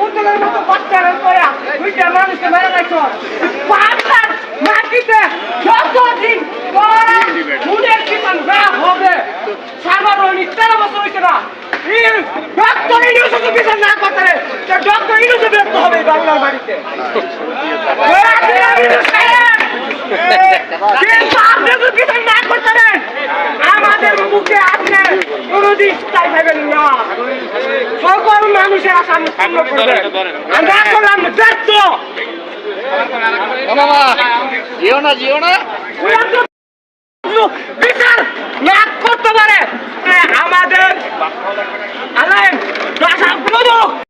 পুতুলের মতো বাচ্চারা তোরা দুইটা মানুষকে মেরে লাগছ বাংলার মাটিতে যতদিন মুনের কিমান না হবে সার্বজনীন তেরো বছর হয়েছে না। ডক্টর ইউনুস বিচার না করতে ডক্টর ইউনুস ব্যর্থ হবে বাংলার বাড়িতে আমাদের মুখে আপনি কোনোদিন পাবেন না। সকল মানুষের আশা আপনি পূর্ণ করবেন আমরা করলাম ব্যর্থ মামা জিও না জিও না বিচার না